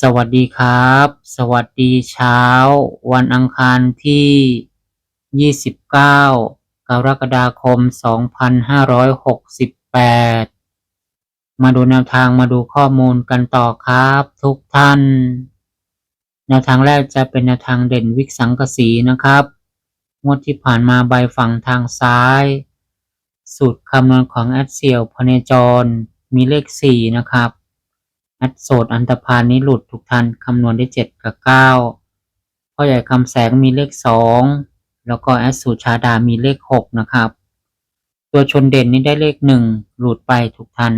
สวัสดีครับ สวัสดีเช้า วันอังคารที่ 29 กรกฎาคม 2568 มาดูแนวทางมาดูข้อมูลกันต่อครับ ทุกท่าน แนวทางแรกจะเป็นแนวทางเด่นวิกสังกสีนะครับ งวดที่ผ่านมาใบฝั่งทางซ้าย สูตรคำนวณของแอดเซียวพเนจรมีเลข 4 นะครับ แอดโสดอันตพานนี้หลุดทุกทันคำนวณได้เจ็ดกับเก้าพ่อใหญ่คำแสงมีเลขสองแล้วก็แอดสุชาดามีเลขหกนะครับ ตัวชนเด่นนี้ได้เลขหนึ่งหลุดไปทุกทัน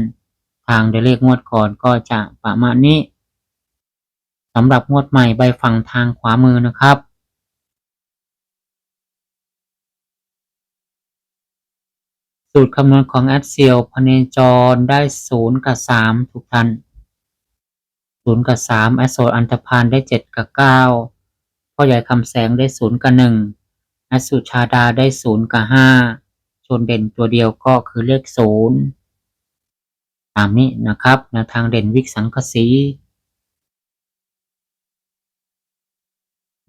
ทางได้เลขงวดก่อนก็จะประมาณนี้สำหรับงวดใหม่ใบฝั่งทางขวามือนะครับสูตรคำนวณของแอดเซียวพเนจรได้ศูนย์กับสามทุกทัน ศูนย์กับสามแอสโซอันธพาลได้เจ็ดกับเก้าพ่อใหญ่คำแสงได้ศูนย์กับหนึ่งแอสุชาดาได้ศูนย์กับห้าชนเด่นตัวเดียวก็คือเลขศูนย์ตามนี้นะครับแนวทางเด่นวิกสังกสี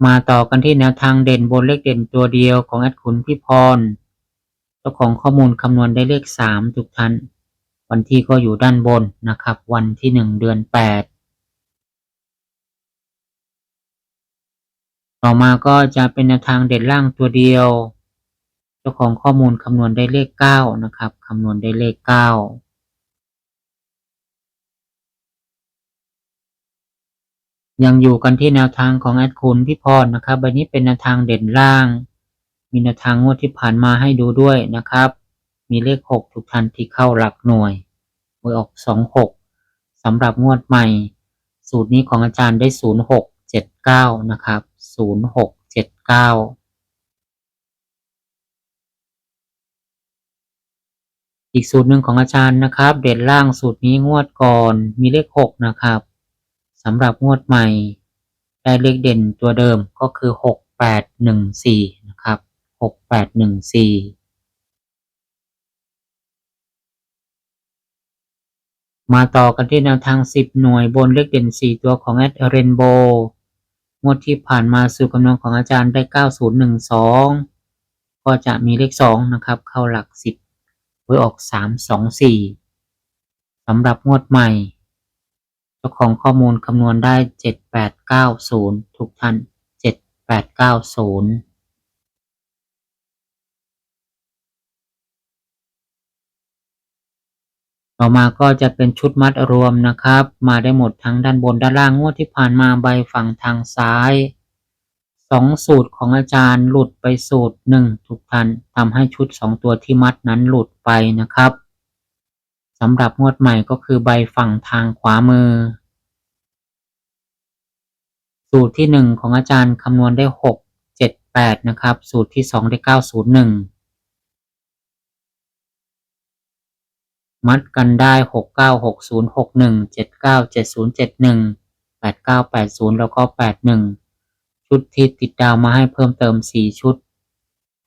มาต่อกันที่แนวทางเด่นบนเลขเด่นตัวเดียวของแอดขุนพี่พรเจ้าของข้อมูลคำนวณได้เลขสามทุกท่านวันที่ก็อยู่ด้านบนนะครับ วันที่หนึ่งเดือนแปด ต่อมาก็จะเป็นแนวทางเด่นล่างตัวเดียว เจ้าของข้อมูลคำนวณได้เลขเก้านะครับคำนวณได้เลขเก้ายังอยู่กันที่แนวทางของแอดคุณพี่พรนะครับใบนี้เป็นแนวทางเด่นล่าง มีแนวทางงวดที่ผ่านมาให้ดูด้วยนะครับ มีเลขหกทุกทันที่เข้าหลักหน่วยหวยออกสองหกสำหรับงวดใหม่ สูตรนี้ของอาจารย์ได้ศูนย์หกเจ็ดเก้านะครับ ศูนย์หกเจ็ดเก้าอีกสูตรหนึ่งของอาจารย์นะครับ เด่นล่างสูตรนี้งวดก่อนมีเลขหกนะครับสำหรับงวดใหม่ ได้เลขเด่นตัวเดิมก็คือหกแปดหนึ่งสี่นะครับหกแปดหนึ่งสี่มาต่อกันที่แนวทาง 10 หน่วยบนเลขเด่น 4 ตัวของแอดเรนโบ งวดที่ผ่านมาสู่คำนวณของอาจารย์ได้ 9012 ก็จะมีเลข 2 นะครับ เข้าหลัก 10ไว้ออก 324สำหรับงวดใหม่เจ้าของข้อมูลคำนวณได้ 7890 ทุกท่าน 7890 ต่อมาก็จะเป็นชุดมัดรวมนะครับ มาได้หมดทั้งด้านบนด้านล่างงวดที่ผ่านมาใบฝั่งทางซ้ายสองสูตรของอาจารย์หลุดไปสูตรหนึ่งทุกท่านทำให้ชุดสองตัวที่มัดนั้นหลุดไปนะครับสำหรับงวดใหม่ก็คือใบฝั่งทางขวามือ สูตรที่หนึ่งของอาจารย์คำนวณได้หกเจ็ดแปดนะครับ สูตรที่สองได้เก้าศูนย์หนึ่ง มัดกันได้หกเก้าหกศูนย์หกหนึ่งเจ็ดเก้าเจ็ดศูนย์เจ็ดหนึ่งแปดเก้าแปดศูนย์แล้วก็แปดหนึ่งชุดที่ติดดาวมาให้เพิ่มเติมสี่ชุด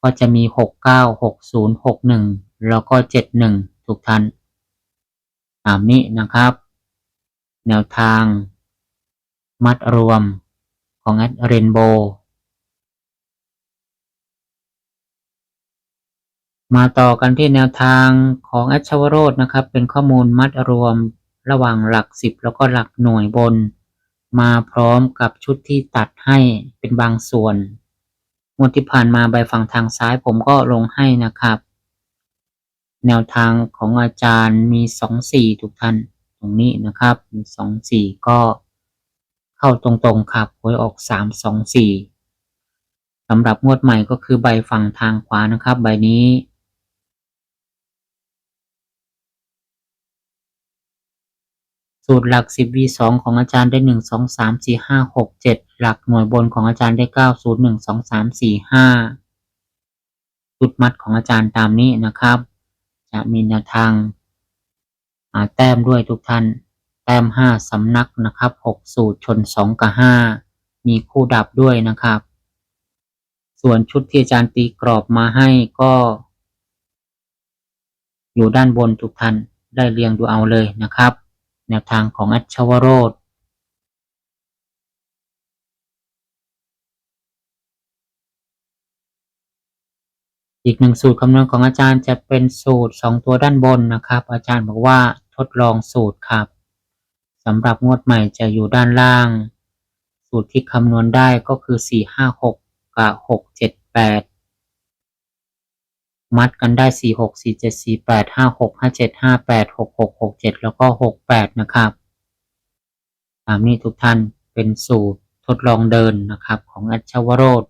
ก็จะมีหกเก้าหกศูนย์หกหนึ่งแล้วก็เจ็ดหนึ่งทุกท่านตามนี้นะครับ แนวทาง มัดรวมของแอดเรนโบ มาต่อกันที่แนวทางของแอดชวโรดนะครับ เป็นข้อมูลมัดรวมระหว่างหลักสิบแล้วก็หลักหน่วยบน มาพร้อมกับชุดที่ตัดให้เป็นบางส่วนงวดที่ผ่านมาใบฝั่งทางซ้ายผมก็ลงให้นะครับ แนวทางของอาจารย์มีสองสี่ทุกท่านตรงนี้นะครับ มีสองสี่ก็เข้าตรงๆครับหวยออกสามสองสี่สำหรับงวดใหม่ก็คือใบฝั่งทางขวานะครับ ใบนี้ สูตรหลัก 10 v 2ของอาจารย์ได้ 1 2 3 4 5 6 7 หลักหน่วยบนของอาจารย์ได้ 9 0 1 2 3 4 5ชุดมัดของอาจารย์ตามนี้นะครับ จะมีแนวทางแต้มด้วยทุกท่าน แต้ม 5 สำนักนะครับ 6 สูตรชน 2 กับ 5 มีคู่ดับด้วยนะครับ ส่วนชุดที่อาจารย์ตีกรอบมาให้ก็ อยู่ด้านบนทุกท่านได้เรียงดูเอาเลยนะครับ แนวทางของอัชวโรธอีกหนึ่งสูตรคำนวณของอาจารย์จะเป็นสูตร 2 ตัวด้านบนนะครับ อาจารย์บอกว่าทดลองสูตรครับสำหรับงวดใหม่จะอยู่ด้านล่าง สูตรที่คำนวณได้ก็คือ 4 5 6 กับ 6 7 8 มัดกันได้ 4 6 4 7 4 8 5 6 5 7 5 8 6 6 6 7 แล้วก็ 6 8 นะครับตามนี้ทุกท่านเป็นสูตรทดลองเดินนะครับของอัชวโรธ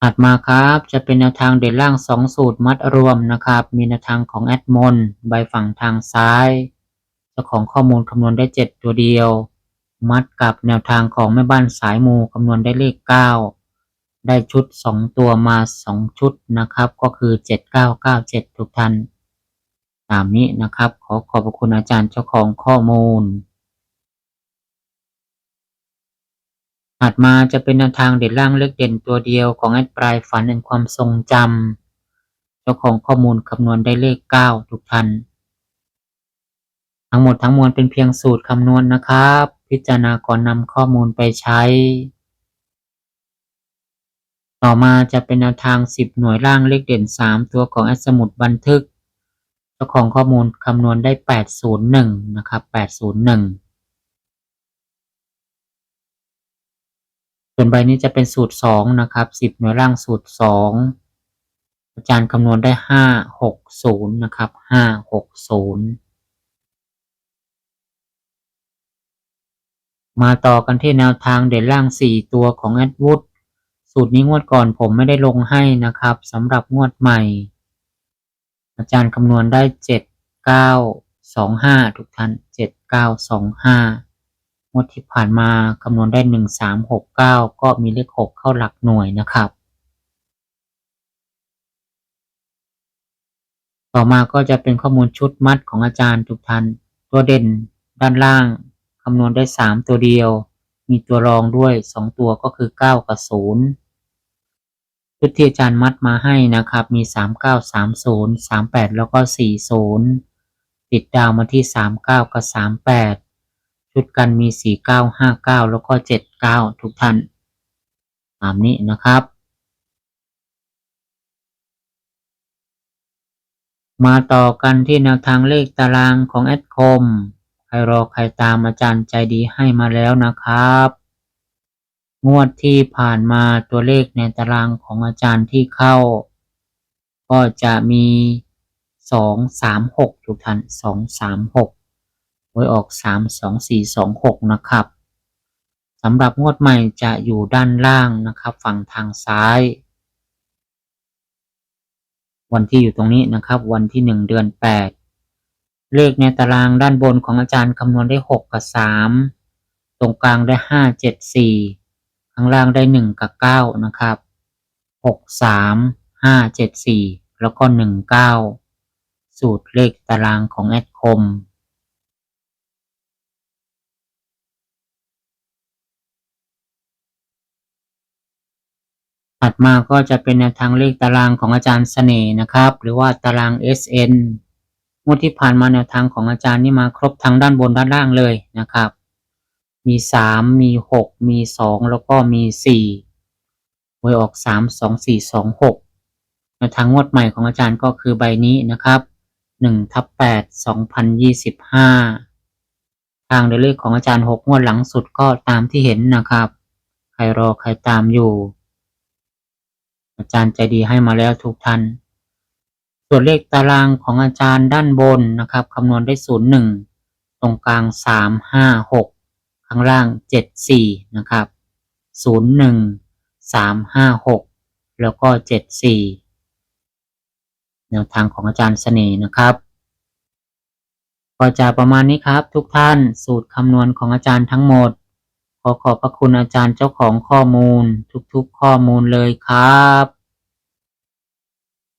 ถัดมาครับจะเป็นแนวทางเด่นล่าง 2 สูตรมัดรวมนะครับ มีแนวทางของแอดมอนใบฝั่งทางซ้าย เจ้าของข้อมูลคำนวณได้ 7 ตัวเดียว มัดกับแนวทางของแม่บ้านสายมูคำนวณได้เลข 9 ได้ชุด 2 ตัวมา 2 ชุดนะครับ ก็คือ 7997 ทุกท่านตามนี้นะครับ ขอขอบคุณอาจารย์เจ้าของข้อมูล ถัดมาจะเป็นแนวทางเด่นล่างเลือกเด่นตัวเดียวของแอดปลายฝันในความทรงจำเจ้าของข้อมูลคำนวณได้เลข 9 ทุกท่าน ทั้งหมดทั้งมวลเป็นเพียงสูตรคำนวณนนะครับ พิจารณาก่อนนำข้อมูลไปใช้ ต่อมาจะเป็นแนวทาง 10 หน่วยร่างเลขเด่น 3 ตัวของแอสมุดบันทึก เจ้าของข้อมูลคำนวณได้ 801 นะครับ 801่วนใบนี้จะเป็นสูตร 2 นะครับ 10 หน่วยร่างสูตร 2 อาจารย์คำนวณได้ 560 นะครับ 560 มาต่อกันที่แนวทางเด่นล่างสี่ตัวของแอดวูดสูตรนี้งวดก่อนผมไม่ได้ลงให้นะครับสำหรับงวดใหม่ อาจารย์คำนวณได้เจ็ดเก้าสองห้าทุกท่านเจ็ดเก้าสองห้างวดที่ผ่านมาคำนวณได้หนึ่งสามหกเก้าก็มีเลขหกเข้าหลักหน่วยนะครับ ต่อมาก็จะเป็นข้อมูลชุดมัดของอาจารย์ทุกท่าน ตัวเด่นด้านล่าง คำนวณได้สามตัวเดียว มีตัวรองด้วยสองตัวก็คือเก้ากับศูนย์ชุดที่อาจารย์มัดมาให้นะครับ มีสามเก้าสามศูนย์สามแปดแล้วก็สี่ศูนย์ติดดาวมาที่สามเก้ากับสามแปดชุดกันมี 49 59 แล้วก็ 79 ทุกท่าน ตามนี้นะครับมาต่อกันที่แนวทางเลขตารางของแอดคม ใครรอใครตามอาจารย์ใจดีให้มาแล้วนะครับ งวดที่ผ่านมาตัวเลขในตารางของอาจารย์ที่เข้า ก็จะมี2 3 6ทุกท่าน2 3 6หวยออกสามสองสี่สองหกนะครับสำหรับงวดใหม่จะอยู่ด้านล่างนะครับ ฝั่งทางซ้าย วันที่อยู่ตรงนี้นะครับ วันที่หนึ่งเดือนแปด เลขในตารางด้านบนของอาจารย์คำนวณได้หกกับสามตรงกลางได้ห้าเจ็ดสี่ข้างล่างได้หนึ่งกับเก้านะครับหกสามห้าเจ็ดสี่แล้วก็หนึ่งเก้าสูตรเลขตารางของแอดคม ถัดมาก็จะเป็นแนวทางเลขตารางของอาจารย์เสน่ห์นะครับ หรือว่าตาราง SN วดที่ผ่านมาแนวทางของอาจารย์นี่มาครบทั้งด้านบนด้านล่างเลยนะครับ มีสามมีหกมีสองแล้วก็มีสี่หวยออกสามสองสี่สองหกแนวทางงวดใหม่ของอาจารย์ก็คือใบนี้นะครับหนึ่งทับแปดสองพันยี่สิบห้าทางเลขของอาจารย์หกงวดหลังสุดก็ตามที่เห็นนะครับ ใครรอใครตามอยู่ อาจารย์ใจดีให้มาแล้วทุกท่าน ส่วนเลขตารางของอาจารย์ด้านบนนะครับคำนวณได้ศูนย์หนึ่งตรงกลางสามห้าหกข้างล่างเจ็ดสี่นะครับศูนย์หนึ่งสามห้าหกแล้วก็เจ็ดสี่แนวทางของอาจารย์เสน่ห์นะครับ ก็จะประมาณนี้ครับทุกท่านสูตรคำนวณของอาจารย์ทั้งหมด ขอขอบพระคุณอาจารย์เจ้าของข้อมูลทุกๆข้อมูลเลยครับ